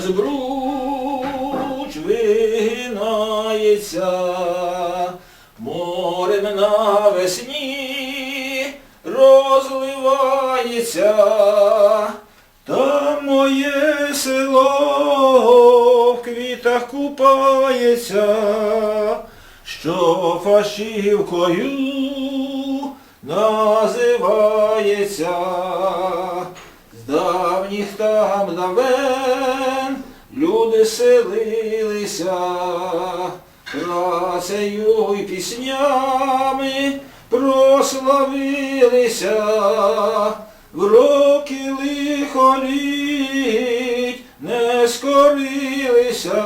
збруч вигинається, морем навесні розливається, там моє село в квітах купається, що фашівкою називається. Там давен. Люди селилися, працею й піснями прославилися, в роки лихоліть не скорилися,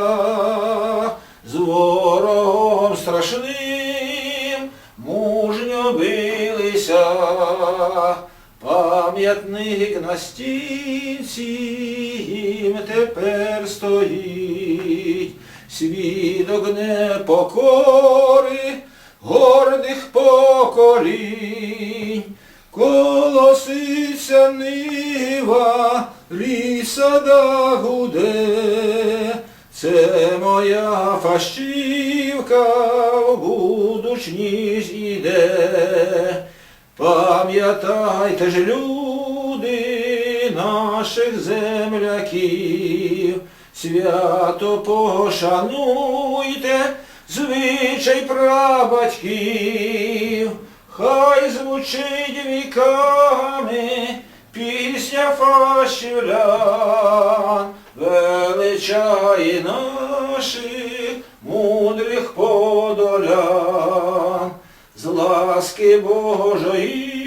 з ворогом страшним мужньо билися. Пам'ятник на стінці їм тепер стоїть, свідок непокори гордих поколінь, колоситься нива, лісада гуде, це моя фащівка в будучність іде. Пам'ятайте ж, люди, наших земляків, свято пошануйте звичай прабатьків, хай звучить віками пісня фащівлян, величає наших мудрих подолян. З ласки Божої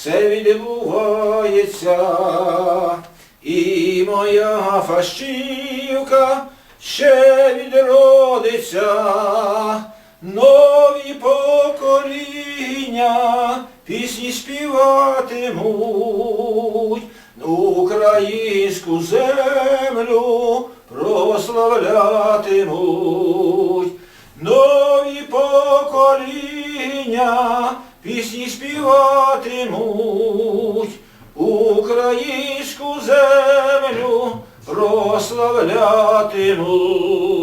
все відбувається, і моя фащівка ще відродиться, нові покоління пісні співатимуть, українську землю прославлятимуть. Нові покоління пісні співатимуть, українську землю прославлятимуть.